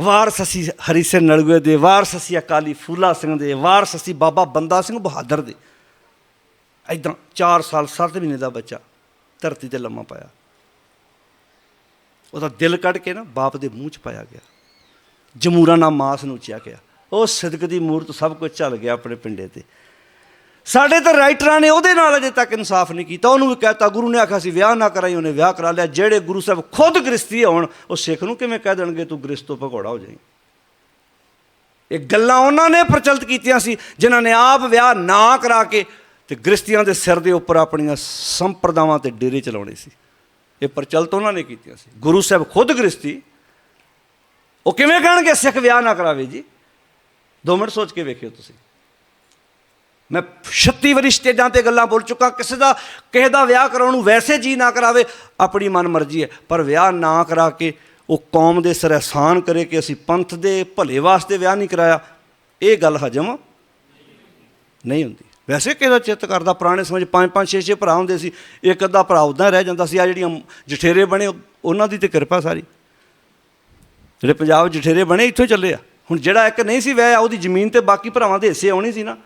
ਵਾਰਸ ਅਸੀਂ ਹਰੀ ਸਿੰਘ ਨਲੂਏ ਦੇ, ਵਾਰਸ ਅਸੀਂ ਅਕਾਲੀ ਫੂਲਾ ਸਿੰਘ ਦੇ, ਵਾਰਸ ਅਸੀਂ ਬਾਬਾ ਬੰਦਾ ਸਿੰਘ ਬਹਾਦਰ ਦੇ। ਐਦਾਂ 4 ਸਾਲ 7 ਮਹੀਨੇ ਦਾ ਬੱਚਾ ਧਰਤੀ ਤੇ ਲੰਮਾ ਪਾਇਆ। ਉਹਦਾ ਦਿਲ ਕੱਢ ਕੇ ਨਾ ਬਾਪ ਦੇ ਮੂੰਹ ਚ ਪਾਇਆ ਗਿਆ। ਜਮੂਰਾ ਨਾ ਮਾਸ ਨੂੰ ਉੱਚਿਆ ਗਿਆ। ਉਹ ਸਿਦਕ ਦੀ ਮੂਰਤ ਸਭ ਕੁਝ ਚੱਲ ਗਿਆ ਆਪਣੇ ਪਿੰਡੇ ਤੇ। ਸਾਡੇ ਤਾਂ ਰਾਈਟਰਾਂ ਨੇ ਉਹਦੇ ਨਾਲ ਅਜੇ ਤੱਕ ਇਨਸਾਫ ਨਹੀਂ ਕੀਤਾ। ਉਹਨੂੰ ਵੀ ਕਹਤਾ, ਗੁਰੂ ਨੇ ਆਖਿਆ ਸੀ, ਵਿਆਹ ਨਾ ਕਰਾਈ, ਉਹਨੇ ਵਿਆਹ ਕਰਾ ਲਿਆ। ਜਿਹੜੇ ਗੁਰੂ ਸਾਹਿਬ ਖੁਦ ਗ੍ਰਸਤੀ ਹੋਣ, ਉਹ ਸਿੱਖ ਨੂੰ ਕਿਵੇਂ ਕਹਿ ਦੇਣਗੇ, ਤੂੰ ਗ੍ਰਸਤ ਤੋਂ ਭਗੌੜਾ ਹੋ ਜਾਈਂ? ਇਹ ਗੱਲਾਂ ਉਹਨਾਂ ਨੇ ਪ੍ਰਚਲਿਤ ਕੀਤੀਆਂ ਸੀ, ਜਿਨ੍ਹਾਂ ਨੇ ਆਪ ਵਿਆਹ ਨਾ ਕਰਾ ਕੇ ਤੇ ਗ੍ਰਸਤੀਆਂ ਦੇ ਸਿਰ ਦੇ ਉੱਪਰ ਆਪਣੀਆਂ ਸੰਪਰਦਾਵਾਂ ਤੇ ਡੇਰੇ ਚਲਾਉਣੇ ਸੀ। ਇਹ ਪ੍ਰਚਲਿਤ ਉਹਨਾਂ ਨੇ ਕੀਤੀਆਂ ਸੀ। ਗੁਰੂ ਸਾਹਿਬ ਖੁਦ ਗ੍ਰਸਤੀ ਉਹ ਕਿਵੇਂ ਕਹਿਣਗੇ, ਸਿੱਖ ਵਿਆਹ ਨਾ ਕਰਾਵੇ ਜੀ? ਦੋ ਮਿੰਟ ਸੋਚ ਕੇ ਵੇਖਿਓ ਤੁਸੀਂ। ਮੈਂ 36 ਵਾਰੀ ਸਟੇਜਾਂ ਤੇ ਗੱਲਾਂ ਬੋਲ ਚੁੱਕਾ, ਕਿਸੇ ਦਾ ਕਿਸੇ ਦਾ ਵਿਆਹ ਕਰਾਉਣ ਨੂੰ ਵੈਸੇ ਜੀ ਨਾ ਕਰਾਵੇ, ਆਪਣੀ ਮਨ ਮਰਜ਼ੀ ਹੈ, ਪਰ ਵਿਆਹ ਨਾ ਕਰਾ ਕੇ ਉਹ ਕੌਮ ਦੇ ਸਿਰ ਅਹਿਸਾਨ ਕਰੇ ਕਿ ਅਸੀਂ ਪੰਥ ਦੇ ਭਲੇ ਵਾਸਤੇ ਵਿਆਹ ਨਹੀਂ ਕਰਾਇਆ। ਇਹ ਗੱਲ ਹਜਮ ਨਹੀਂ ਹੁੰਦੀ। ਵੈਸੇ ਕਿਹਦਾ ਚਿੱਤ ਕਰਦਾ, ਪੁਰਾਣੇ ਸਮੇਂ 'ਚ ਪੰਜ ਪੰਜ, ਛੇ ਛੇ ਭਰਾ ਹੁੰਦੇ ਸੀ, ਇੱਕ ਅੱਧਾ ਭਰਾ ਉਦਾਂ ਰਹਿ ਜਾਂਦਾ ਸੀ ਆ ਜਿਹੜੀਆਂ ਜਠੇਰੇ ਬਣੇ, ਉਹਨਾਂ ਦੀ ਤੇ ਕਿਰਪਾ ਸਾਰੀ। ਜਿਹੜੇ ਪੰਜਾਬ ਜਠੇਰੇ ਬਣੇ, ਇੱਥੋਂ ਚੱਲੇ ਆ। ਹੁਣ ਜਿਹੜਾ ਇੱਕ ਨਹੀਂ ਸੀ ਵਿਆਹਿਆ, ਉਹਦੀ ਜ਼ਮੀਨ ਤੇ ਬਾਕੀ ਭਰਾਵਾਂ ਦੇ ਹਿੱਸੇ ਆਉਣੀ ਸੀ ਨਾ।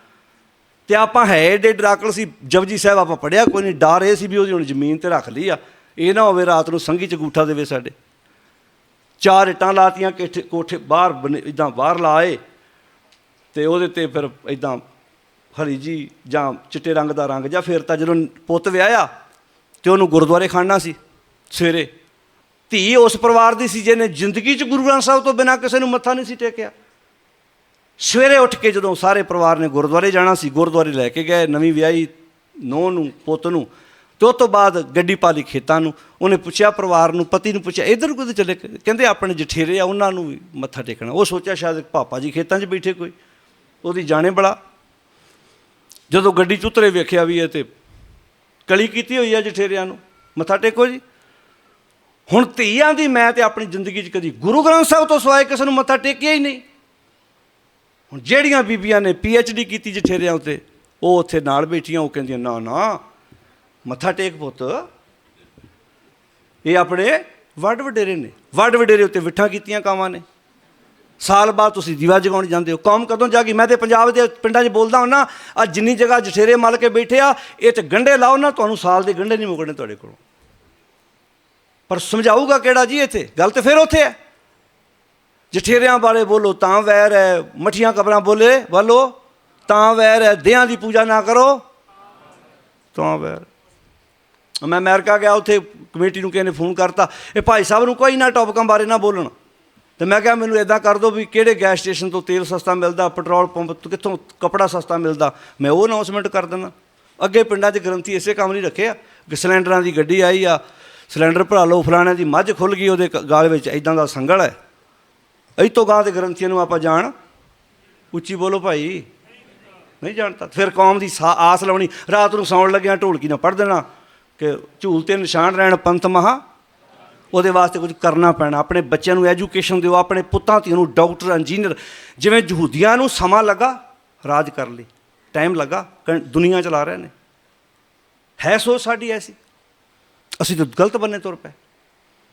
ਤੇ ਆਪਾਂ ਹੈ ਏਡੇ ਡਰਾਕਲ ਸੀ, ਜਪਜੀ ਸਾਹਿਬ ਆਪਾਂ ਪੜਿਆ ਕੋਈ ਨਹੀਂ ਡਰ ਇਹ ਸੀ ਵੀ ਉਹਦੀ ਹੁਣ ਜ਼ਮੀਨ ਤੇ ਰੱਖ ਲਈ ਆ। ਇਹ ਨਾ ਹੋਵੇ ਰਾਤ ਨੂੰ ਸੰਗੀ ਚ ਗੂਠਾ ਦੇਵੇ ਸਾਡੇ। ਚਾਰ ਇੱਟਾਂ ਲਾਤੀਆਂ, ਕੋਠੇ ਕੋਠੇ ਬਾਹਰ ਇਦਾਂ ਬਾਹਰ ਲਾਏ, ਤੇ ਉਹਦੇ ਤੇ ਫਿਰ ਇਦਾਂ ਹਰੀ ਜੀ ਜਾਂ ਚਿੱਟੇ ਰੰਗ ਦਾ ਰੰਗ ਜਾਂ ਫਿਰ ਤਾਂ ਜਦੋਂ ਪੁੱਤ ਵਿਆਹਿਆ, ਤੇ ਉਹਨੂੰ ਗੁਰਦੁਆਰੇ ਖਾਣਾ ਸੀ, ਸਵੇਰੇ। ਧੀ ਉਸ ਪਰਿਵਾਰ ਦੀ ਸੀ, ਜਿਹਨੇ ਜ਼ਿੰਦਗੀ 'ਚ ਗੁਰੂ ਗ੍ਰੰਥ ਸਾਹਿਬ ਤੋਂ ਬਿਨਾਂ ਕਿਸੇ ਨੂੰ ਮੱਥਾ ਨਹੀਂ ਸੀ ਟੇਕਿਆ। ਸਵੇਰੇ ਉੱਠ ਕੇ ਜਦੋਂ ਸਾਰੇ ਪਰਿਵਾਰ ਨੇ ਗੁਰਦੁਆਰੇ ਜਾਣਾ ਸੀ, ਗੁਰਦੁਆਰੇ ਲੈ ਕੇ ਗਏ, ਨਵੀਂ ਵਿਆਹੀ ਨੂੰਹ ਨੂੰ, ਪੁੱਤ ਨੂੰ। ਤੇ ਉਸ ਤੋਂ ਬਾਅਦ ਗੱਡੀ ਪਾ ਲਈ ਖੇਤਾਂ ਨੂੰ। ਉਹਨੇ ਪੁੱਛਿਆ ਪਰਿਵਾਰ ਨੂੰ, ਪਤੀ ਨੂੰ ਪੁੱਛਿਆ, ਇਧਰ ਕਿਤੇ ਚਲੇ? ਕਹਿੰਦੇ, ਆਪਣੇ ਜਠੇਰੇ ਆ, ਉਹਨਾਂ ਨੂੰ ਵੀ ਮੱਥਾ ਟੇਕਣਾ। ਉਹ ਸੋਚਿਆ ਸ਼ਾਇਦ ਪਾਪਾ ਜੀ ਖੇਤਾਂ 'ਚ ਬੈਠੇ ਕੋਈ। ਉਹਦੀ ਜਾਣੇ ਬੜਾ। ਜਦੋਂ ਗੱਡੀ 'ਚ ਉਤਰੇ, ਵੇਖਿਆ ਵੀ ਇਹ ਤੇ ਕਲੀ ਕੀਤੀ ਹੋਈ ਆ ਜਠੇਰਿਆਂ ਨੂੰ। ਮੱਥਾ ਟੇਕੋ ਜੀ। ਹੁਣ ਧੀਆਂ ਦੀ ਮੈਂ ਤੇ ਆਪਣੀ ਜ਼ਿੰਦਗੀ 'ਚ ਕਦੀ ਗੁਰੂ ਗ੍ਰੰਥ ਸਾਹਿਬ ਤੋਂ ਸਿਵਾਏ ਕਿਸੇ ਨੂੰ ਮੱਥਾ ਟੇਕਿਆ ਹੀ ਨਹੀਂ। ਹੁਣ ਜਿਹੜੀਆਂ ਬੀਬੀਆਂ ਨੇ ਡੀ ਕੀਤੀ ਜਠੇਰਿਆਂ ਉੱਤੇ, ਉਹ ਉੱਥੇ ਨਾਲ ਬੈਠੀਆਂ, ਉਹ ਕਹਿੰਦੀਆਂ, ਨਾ ਨਾ, ਮੱਥਾ ਟੇਕ ਪੁੱਤ। ਇਹ ਆਪਣੇ ਵੱਡ ਵਡੇਰੇ ਨੇ। ਵੱਡ ਵਡੇਰੇ ਉੱਤੇ ਵਿਠਾਂ ਕੀਤੀਆਂ ਕਾਵਾਂ ਨੇ। ਸਾਲ ਬਾਅਦ ਤੁਸੀਂ ਦੀਵਾ ਜਗਾਉਣ ਜਾਂਦੇ ਹੋ। ਕੌਮ ਕਦੋਂ ਜਾਗੀ? ਮੈਂ ਤੇ ਪੰਜਾਬ ਦੇ ਪਿੰਡਾਂ 'ਚ ਬੋਲਦਾ ਹਾਂ ਨਾ ਆ ਜਿੰਨੀ ਜਗ੍ਹਾ ਜਠੇਰੇ ਮਲ ਕੇ ਬੈਠੇ ਆ, ਇਹ ਤੇ ਗੰਡੇ ਲਾਓ ਨਾ, ਤੁਹਾਨੂੰ ਸਾਲ ਦੇ ਗੰਡੇ ਨਹੀਂ ਮੁਕਣੇ ਤੁਹਾਡੇ ਕੋਲੋਂ। ਪਰ ਸਮਝਾਊਗਾ ਕਿਹੜਾ ਜੀ ਇੱਥੇ? ਗੱਲ ਤੇ ਫਿਰ ਉੱਥੇ ਹੈ। ਜਠੇਰਿਆਂ ਵਾਲੇ ਬੋਲੋ, ਤਾਂ ਵੈਰ ਹੈ। ਮਠੀਆਂ ਕਬਰਾਂ ਬੋਲੇ ਬੋਲੋ ਤਾਂ ਵੈਰ ਹੈ। ਦੇਹਾਂ ਦੀ ਪੂਜਾ ਨਾ ਕਰੋ। ਤਾਂ ਵੈਰ। ਮੈਂ ਅਮਰੀਕਾ ਗਿਆ, ਉੱਥੇ ਕਮੇਟੀ ਨੂੰ ਕਿਸੇ ਨੇ ਫੋਨ ਕਰਤਾ, ਇਹ ਭਾਈ ਸਾਹਿਬ ਨੂੰ ਕੋਈ ਨਾ ਟੌਪਿਕਾਂ ਬਾਰੇ ਨਾ ਬੋਲਣ। ਤੇ ਮੈਂ ਕਿਹਾ, ਮੈਨੂੰ ਇਦਾਂ ਕਰ ਦਿਓ ਵੀ ਕਿਹੜੇ ਗੈਸ ਸਟੇਸ਼ਨ ਤੋਂ ਤੇਲ ਸਸਤਾ ਮਿਲਦਾ ਪੈਟਰੋਲ ਪੰਪ ਤੋਂ ਕਿੱਥੋਂ ਕਪੜਾ ਸਸਤਾ ਮਿਲਦਾ, ਮੈਂ ਉਹ ਅਨਾਉਂਸਮੈਂਟ ਕਰ ਦਿੰਦਾ। ਅੱਗੇ ਪਿੰਡਾਂ 'ਚ ਗ੍ਰੰਥੀ ਇਸੇ ਕੰਮ ਨਹੀਂ ਰੱਖਿਆ, ਕਿ ਸਿਲੰਡਰਾਂ ਦੀ ਗੱਡੀ ਆਈ ਆ, ਸਿਲੰਡਰ ਭਰਾ ਲਓ ਫਲਾਣੇ ਦੀ ਮੱਝ ਖੁੱਲ ਗਈ ਉਹਦੇ ਕ- ਗਾਲ ਵਿੱਚ ਇਦਾਂ ਦਾ ਸੰਗਲ ਹੈ। ਇਹ ਤੋਂ ਗਾਂ ਦੇ ਗ੍ਰੰਥੀਆਂ ਨੂੰ ਆਪਾਂ ਜਾਣ, ਉੱਚੀ ਬੋਲੋ ਭਾਈ। ਨਹੀਂ ਜਾਣਦਾ। ਫਿਰ ਕੌਮ ਦੀ ਸਾ- ਆਸ ਲਾਉਣੀ। ਰਾਤ ਨੂੰ ਸੌਣ ਲੱਗਿਆ, ਢੋਲਕੀ ਨਾਲ ਪੜ ਦੇਣਾ ਕਿ ਝੂਲ ਤੇ ਨਿਸ਼ਾਨ ਰਹਿਣ ਪੰਥ ਮਹਾ। ਉਹਦੇ ਵਾਸਤੇ ਕੁਝ ਕਰਨਾ ਪੈਣਾ। ਆਪਣੇ ਬੱਚਿਆਂ ਨੂੰ ਐਜੂਕੇਸ਼ਨ ਦਿਓ, ਆਪਣੇ ਪੁੱਤਾਂ, ਧੀਆਂ ਨੂੰ ਡਾਕਟਰ, ਇੰਜੀਨੀਅਰ। ਜਿਵੇਂ ਯਹੂਦੀਆਂ ਨੂੰ ਸਮਾਂ ਲੱਗਾ, ਰਾਜ ਕਰ ਲਈ ਟਾਈਮ ਲੱਗਾ, ਕ- ਦੁਨੀਆ ਚਲਾ ਰਹੇ ਨੇ। ਹੈ ਸੋਚ ਸਾਡੀ ਐਸੀ? ਅਸੀਂ ਤਾਂ ਗਲਤ ਬੰਨੇ ਤੁਰ ਪਏ।